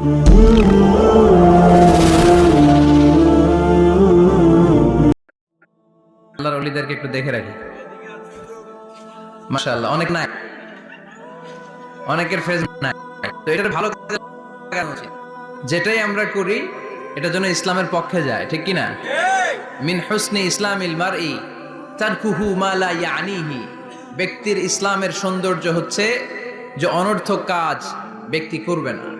আল্লাহর অলিদেরকে একটু দেখে রাখি। অনেক নাই। অনেকের নাই। তো ভালো। যেটাই আমরা করি এটা যেন ইসলামের পক্ষে যায়, ঠিক কি না মিন হুসনি ইসলামিল ইয়ানিহি। ব্যক্তির ইসলামের সৌন্দর্য হচ্ছে যে অনর্থক কাজ ব্যক্তি করবে না।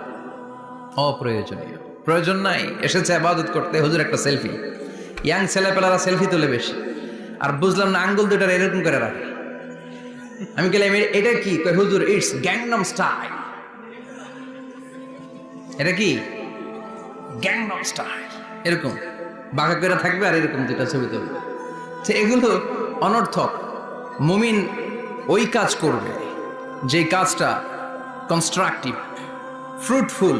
অপ্রয়োজনীয়। প্রয়োজন নাই, এসেছে আবাদত করতে, হুজুর একটা সেলফি। ইয়াং ছেলেপেলারা সেলফি তুলে বেশি। আর বুঝলাম না, আঙ্গুল দুটার এরকম করে রাখে। আমি গেলাম এটা কি? হুজুর ইটস গ্যাংনম স্টাইল এটা কি? গ্যাংনম স্টাইল এরকম। বাঁকা করে থাকবে আর এরকম দুটা ছবি তুলবে। তো এগুলো অনর্থক। মুমিন ওই কাজ করবে যে কাজটা constructive fruitful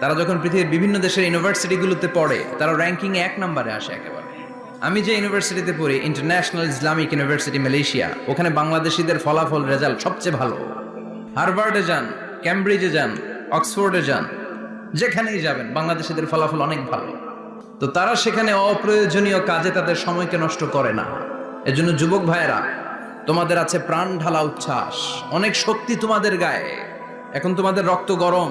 তারা যখন পৃথিবীর বিভিন্ন দেশের ইউনিভার্সিটিগুলোতে পড়ে, তারা র্যাঙ্কিংয়ে এক নম্বরে আসে একেবারে। আমি যে ইউনিভার্সিটিতে পড়ি ইন্টারন্যাশনাল ইসলামিক ইউনিভার্সিটি মালয়েশিয়া ওখানে বাংলাদেশিদের ফলাফল রেজাল্ট সবচেয়ে ভালো। হার্ভার্ডে যান ক্যামব্রিজে যান অক্সফোর্ডে যান, যেখানেই যাবেন, বাংলাদেশিদের ফলাফল অনেক ভালো। তো তারা সেখানে অপ্রয়োজনীয় কাজে তাদের সময়কে নষ্ট করে না। এজন্য যুবক ভাইয়েরা, তোমাদের আছে প্রাণ ঢালা উচ্ছ্বাস, অনেক শক্তি তোমাদের গায়ে। এখন তোমাদের রক্ত গরম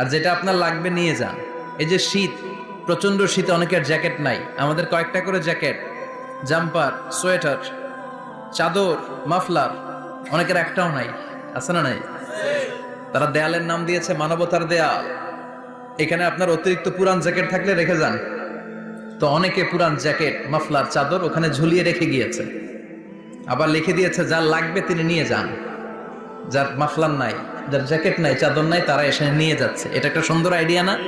আর যেটা আপনার লাগবে নিয়ে যান। এই যে শীত প্রচণ্ড শীতে, অনেকের জ্যাকেট নাই। আমাদের কয়েকটা করে জ্যাকেট, জাম্পার, সোয়েটার, চাদর, মাফলার, অনেকের একটাও নাই। আছে না নাই? তারা দেয়ালের নাম দিয়েছে মানবতার দেয়াল। এখানে আপনার অতিরিক্ত পুরান জ্যাকেট থাকলে রেখে যান। তো অনেকে পুরান জ্যাকেট, মাফলার, চাদর ওখানে ঝুলিয়ে রেখে গিয়েছে। আবার লিখে দিয়েছে, যা লাগবে তিনি নিয়ে যান। যার মাফলার নাই, যার জ্যাকেট নাই, চাদর নাই, তারা এসে নিয়ে যাচ্ছে। এটা একটা সুন্দর আইডিয়া না?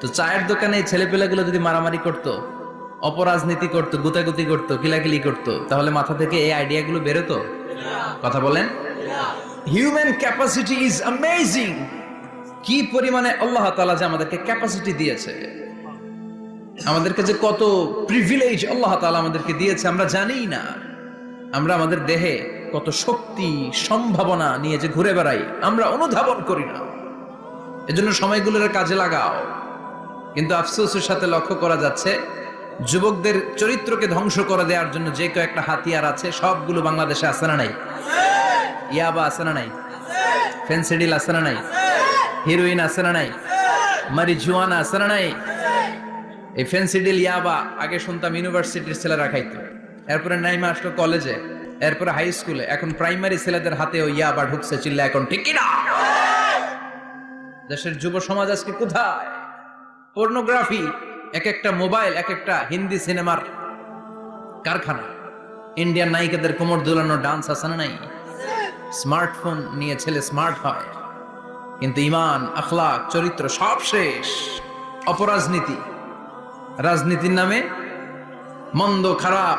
তো চায়ের দোকানে এই ছেলেপেলেগুলো যদি মারামারি করতো, অপরাজনীতি করতো, গুতাগুতি করতো, কিলাকিলি করতো, তাহলে মাথা থেকে এই আইডিয়াগুলো বেরোতো? কথা বলেন। হিউম্যান ক্যাপাসিটি ইজ অ্যামেজিং কি পরিমাণে আল্লাহ তাআলা যে আমাদেরকে ক্যাপাসিটি দিয়েছে। আমাদেরকে যে কত প্রিভিলেজ আল্লাহ তাআলা আমাদেরকে দিয়েছে, আমরা জানিই না। আমরা আমাদের দেহে কত শক্তি, সম্ভাবনা নিয়ে যে ঘুরে বেড়াই, আমরা অনুধাবন করি না। এজন্য সময়গুলোর কাজে লাগাও। কিন্তু আফসোসের সাথে লক্ষ্য করা যাচ্ছে, যুবকদের চরিত্রকে ধ্বংস করে দেওয়ার জন্য যে কয়েকটা হাতিয়ার আছে, সবগুলো বাংলাদেশে আছে না নাই? ইয়াবা আছে না নাই? ফেন্সিডিল আছে না নাই? হিরোইন আছে না নাই? মারিজুয়ানা আছে না নাই? এই ফেন্সিডিল, ইয়াবা, আগে শুনতাম ইউনিভার্সিটির ছেলেরা খাইতো। এরপরে নাইমা আসলো কলেজে। এরপরে হাই স্কুলে এখন প্রাইমারি ছেলেদের হাতেও ইয়াবা ঢুকছে চিল্লা এখন, ঠিক না দেশের যুব সমাজ আজকে কোথায়? পর্নোগ্রাফি এক একটা মোবাইল এক একটা হিন্দি সিনেমার কারখানা। ইন্ডিয়ান নায়িকাদের কোমর দোলানো ডান্স আছে না নাই? স্মার্টফোন নিয়ে ছেলে স্মার্ট হয়। কিন্তু ইমান, আখলাক, চরিত্র সব শেষ। অপরাজনীতি। রাজনীতির নামে মন্দ, খারাপ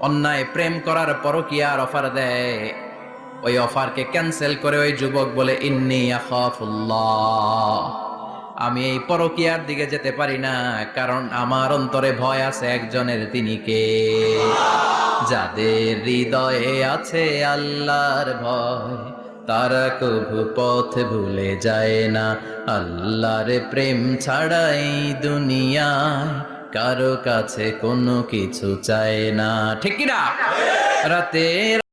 অন্যায় প্রেম করার আর অফার দেয়। ওই অফারকে ক্যান্সেল করে ওই যুবক বলে, ইন্নি আমি এই পরকিয়ার দিকে যেতে পারি না, কারণ আমার অন্তরে ভয় আছে একজনের তিনি কে? যাদের হৃদয়ে আছে আল্লাহর ভয়, তারা কবু পথ ভুলে যায় না। আল্লাহর প্রেম ছাড়াই দুনিয়ায় কারও কাছে কোনো কিছু চায় না। ঠিক কিনা? রাতের